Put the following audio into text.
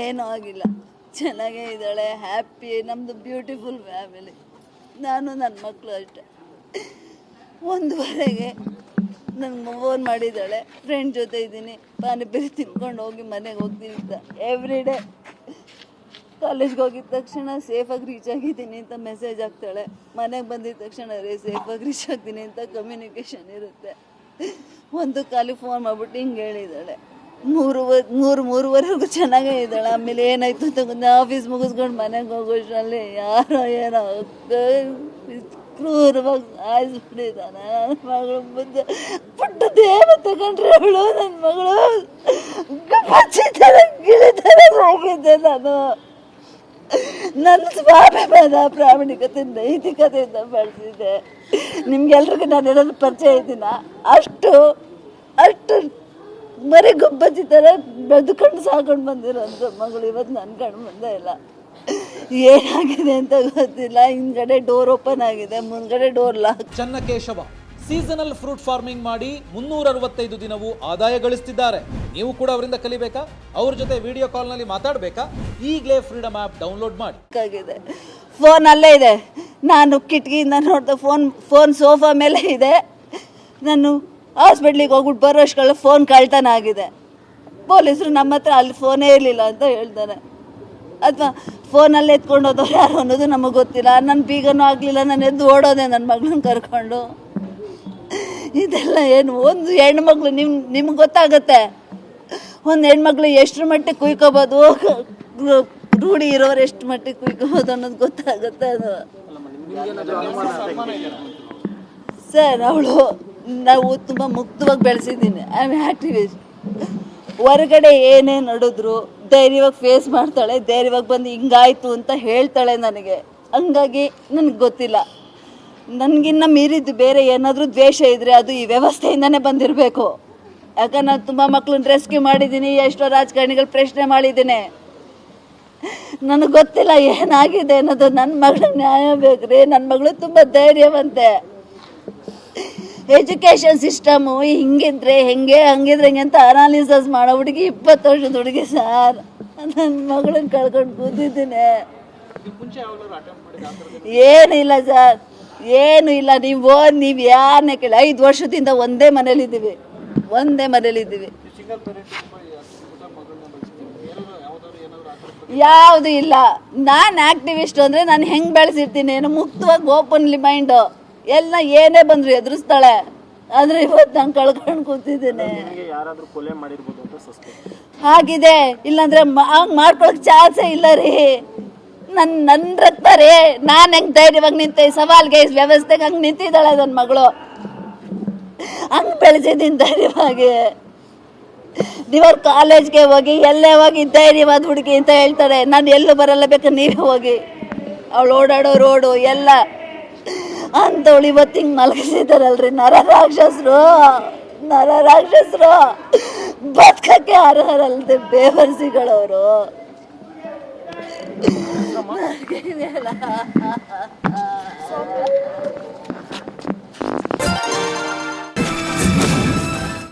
ಏನೂ ಆಗಿಲ್ಲ. ಚೆನ್ನಾಗೇ ಇದ್ದಾಳೆ ಹ್ಯಾಪಿ ನಮ್ಮದು ಬ್ಯೂಟಿಫುಲ್ ಫ್ಯಾಮಿಲಿ ನಾನು ನನ್ನ ಮಕ್ಕಳು ಅಷ್ಟೆ. ಒಂದುವರೆಗೆ ನನಗೆ ಫೋನ್ ಮಾಡಿದ್ದಾಳೆ. ಫ್ರೆಂಡ್ ಜೊತೆ ಇದ್ದೀನಿ. ಪಾನಿಪುರಿ ತಿನ್ಕೊಂಡು ಹೋಗಿ ಮನೆಗೆ ಹೋಗ್ತೀನಿ ಅಂತ. ಎವ್ರಿ ಡೇ ಕಾಲೇಜ್ಗೆ ಹೋಗಿದ ತಕ್ಷಣ ಸೇಫಾಗಿ ರೀಚ್ ಆಗಿದ್ದೀನಿ ಅಂತ ಮೆಸೇಜ್ ಹಾಕ್ತಾಳೆ. ಮನೆಗೆ ಬಂದಿದ್ದ ತಕ್ಷಣ, ರೇ ಸೇಫಾಗಿ ರೀಚ್ ಆಗ್ತೀನಿ ಅಂತ ಕಮ್ಯುನಿಕೇಷನ್ ಇರುತ್ತೆ. ಒಂದು ಖಾಲಿ ಫೋನ್ ಮಾಡ್ಬಿಟ್ಟು ಹಿಂಗೆ ಹೇಳಿದ್ದಾಳೆ. ಮೂರು ಮೂರು ಮೂರುವರೆಗೂ ಚೆನ್ನಾಗೇ ಇದ್ದಾಳೆ. ಆಮೇಲೆ ಏನಾಯ್ತು ಅಂತ ಆಫೀಸ್ ಮುಗಿಸ್ಕೊಂಡು ಮನೆಗೆ ಹೋಗೋಷ್ಟರಲ್ಲಿ ಯಾರೋ ಏನೋ ಕ್ರೂರವಾಗಿ ಸಾಯಿಸ್ಬಿಟ್ಟಿದ್ದಾನೆ ನನ್ನ ಮಗಳು ಮುಂದೆ ಪುಟ್ಟ ದೇವ ತಗೊಂಡ್ರೆ ಅವಳು ನನ್ನ ಮಗಳು. ಗಪ್ಪಚ್ಚಿತರ ಗಿಳಿತರ ಹೋಗಿದ್ದೆ ನಾನು. ನನ್ನ ಸ್ವಾಭಿಮಾನ, ಪ್ರಾಮಾಣಿಕತೆ, ನೈತಿಕತೆಯಿಂದ ಬಳಸಿದ್ದೆ ನಿಮ್ಗೆಲ್ರಿಗೂ ನಾನು ಏನಾದ್ರು ಪರಿಚಯ ಇದ್ದೀನ? ಅಷ್ಟು ಅಷ್ಟು ಮರಿ ಗೊಬ್ಬಜ್ಜಿ ಥರ ಬೆಳೆದುಕೊಂಡು ಸಾಕೊಂಡು ಬಂದಿರೋದು ಮಗಳು. ಇವತ್ತು ನನ್ನ ಕಣ್ಣು ಬಂದೇ ಇಲ್ಲ. ಏನಾಗಿದೆ ಅಂತ ಗೊತ್ತಿಲ್ಲ. ಹಿಂದ್ಗಡೆ ಡೋರ್ ಓಪನ್ ಆಗಿದೆ. ಮುಂದ್ಗಡೆ door lock Channakeshava seasonal fruit farming ಮಾಡಿ ಮುನ್ನೂರ ಅರವತ್ತೈದು ದಿನವೂ ಆದಾಯ ಗಳಿಸ್ತಿದ್ದಾರೆ. ನೀವು ಕೂಡ ಅವರಿಂದ ಕಲಿಬೇಕಾ? ಅವ್ರ ಜೊತೆ ವಿಡಿಯೋ ಕಾಲ್ನಲ್ಲಿ ಮಾತಾಡಬೇಕಾ? ಈಗಲೇ ಫ್ರೀಡಮ್ ಆ್ಯಪ್ ಡೌನ್ಲೋಡ್ ಮಾಡಿ. ಆಗಿದೆ ಫೋನ್ ಅಲ್ಲೇ ಇದೆ. ನಾನು ಕಿಟಕಿಯಿಂದ ನೋಡ್ದೆ ಫೋನ್ ಫೋನ್ ಸೋಫಾ ಮೇಲೆ ಇದೆ. ನಾನು ಹಾಸ್ಪಿಟ್ಲಿಗೆ ಹೋಗ್ಬಿಟ್ಟು ಬರೋಷ್ಗಳ ಫೋನ್ ಕಳ್ತನ ಆಗಿದೆ ಪೊಲೀಸರು ನಮ್ಮ ಹತ್ರ ಅಲ್ಲಿ ಫೋನೇ ಇರಲಿಲ್ಲ ಅಂತ ಹೇಳ್ತಾರೆ. ಅಥವಾ ಫೋನಲ್ಲಿ ಎತ್ಕೊಂಡು ಹೋದವ್ರು ಯಾರು ಅನ್ನೋದು ನಮಗೆ ಗೊತ್ತಿಲ್ಲ. ನನ್ನ ಬೀಗನೂ ಆಗಲಿಲ್ಲ ನಾನು ಎದ್ದು ಓಡೋದೆ ನನ್ನ ಮಗಳನ್ನ ಕರ್ಕೊಂಡು. ಇದೆಲ್ಲ ಏನು ಒಂದು ಹೆಣ್ಮಕ್ಳು ನಿಮ್ ನಿಮ್ಗೆ ಗೊತ್ತಾಗತ್ತೆ. ಒಂದು ಹೆಣ್ಮಕ್ಳು ಎಷ್ಟರ ಮಟ್ಟಿಗೆ ಕುಯ್ಕೋಬೋದು ರೂಢಿ ಇರೋರು ಎಷ್ಟು ಮಟ್ಟಿಗೆ ಕುಯ್ಕೋಬೋದು ಅನ್ನೋದು ಗೊತ್ತಾಗುತ್ತೆ ಅದು. ಸರ್ ಅವಳು ನಾವು ತುಂಬ ಮುಕ್ತವಾಗಿ ಬೆಳೆಸಿದ್ದೀನಿ. ಐ ಆಮ್ ಆ್ಯಕ್ಟಿವಿಸ್ಟ್ ಹೊರಗಡೆ ಏನೇ ನಡೆದ್ರು ಧೈರ್ಯವಾಗಿ ಫೇಸ್ ಮಾಡ್ತಾಳೆ, ಧೈರ್ಯವಾಗಿ ಬಂದು ಹಿಂಗಾಯ್ತು ಅಂತ ಹೇಳ್ತಾಳೆ ನನಗೆ. ಹಂಗಾಗಿ ನನಗೆ ಗೊತ್ತಿಲ್ಲ. ನನಗಿನ್ನ ಮೀರಿದ್ದು ಬೇರೆ ಏನಾದರೂ ದ್ವೇಷ ಇದ್ದರೆ ಅದು ಈ ವ್ಯವಸ್ಥೆಯಿಂದನೇ ಬಂದಿರಬೇಕು. ಯಾಕಂದ್ರೆ ನಾನು ತುಂಬ ಮಕ್ಳನ್ನ ರೆಸ್ಕ್ಯೂ ಮಾಡಿದ್ದೀನಿ, ಎಷ್ಟೋ ರಾಜಕಾರಣಿಗಳು ಪ್ರಶ್ನೆ ಮಾಡಿದ್ದೀನಿ. ನನಗೆ ಗೊತ್ತಿಲ್ಲ ಏನಾಗಿದೆ ಅನ್ನೋದು. ನನ್ನ ಮಗಳ ನ್ಯಾಯ ಬೇಕು ರೀ ನನ್ನ ಮಗಳು ತುಂಬ ಧೈರ್ಯವಂತೆ. ಎಜುಕೇಷನ್ ಸಿಸ್ಟಮು ಹಿಂಗಿದ್ರೆ ಹೆಂಗೆ, ಹಂಗಿದ್ರೆ ಹೆಂಗೆ ಅಂತ ಅನಾಲಿಸಸ್ ಮಾಡೋ ಹುಡುಗಿ ಇಪ್ಪತ್ತು ವರ್ಷದ ಹುಡುಗಿ ಸರ್ ನನ್ನ ಮಗಳನ್ನ ಕಳ್ಕೊಂಡು ಕೂತಿದ್ದೀನಿ. ಇಲ್ಲ ಸರ್ ಏನು ಇಲ್ಲ. ನೀವು ನೀವು ಯಾರನ್ನೇ ಕೇಳಿ. ಐದು ವರ್ಷದಿಂದ ಒಂದೇ ಮನೇಲಿದ್ದೀವಿ. ಒಂದೇ ಮನೇಲಿದ್ದೀವಿ. ಯಾವುದು ಇಲ್ಲ. ನಾನು ಆಕ್ಟಿವಿಸ್ಟ್ ಅಂದರೆ ನಾನು ಹೆಂಗೆ ಬೆಳೆಸಿರ್ತೀನಿ? ಏನು ಮುಕ್ತವಾಗಿ ಓಪನ್ಲಿ ಮೈಂಡು ಎಲ್ಲ ಏನೇ ಬಂದ್ರು ಎದುರಿಸ್ತಾಳೆ. ಆದ್ರೆ ಇವತ್ತು ನಾನು ಕಳ್ಕೊಂಡು ಕೂತಿದ್ದೀನಿ. ಹಾಗಿದೆ. ಇಲ್ಲಾಂದ್ರೆ ಹಂಗ್ ಮಾಡ್ಕೊಳಕ್ ಚಾನ್ಸೇ ಇಲ್ಲ ರೀ. ನನ್ನ ನನ್ ರಕ್ತ ರೀ. ನಾನು ಹೆಂಗ್ ಧೈರ್ಯವಾಗಿ ನಿಂತೆ? ಸವಾಲ್ಗೆ ವ್ಯವಸ್ಥೆಗೆ ಹಂಗೆ ನಿಂತಿದ್ದಾಳೆ ನನ್ನ ಮಗಳು. ಹಂಗೆ ಬೆಳೆಸಿದ್ದೀನಿ ಧೈರ್ಯವಾಗಿ. ನೀವ್ರ ಕಾಲೇಜ್ಗೆ ಹೋಗಿ ಎಲ್ಲೇ ಹೋಗಿ ಧೈರ್ಯವಾದ ಹುಡುಗಿ ಅಂತ ಹೇಳ್ತಾರೆ. ನಾನು ಎಲ್ಲೂ ಬರಲ್ಲ ಬೇಕು ನೀವೇ ಹೋಗಿ. ಅವಳು ಓಡಾಡೋ ರೋಡು ಎಲ್ಲ ಅಂಥವಳು ಇವತ್ತು ಹಿಂಗೆ ಮಲಗಿಸಿದಾರಲ್ರಿ. ನರ ರಾಕ್ಷಸರು. ನರ ರಾಕ್ಷಸರು. ಬದುಕಕ್ಕೆ ಅರ್ಹರಲ್ದೆ ಬೇವರ್ಸಿಗಳವರು.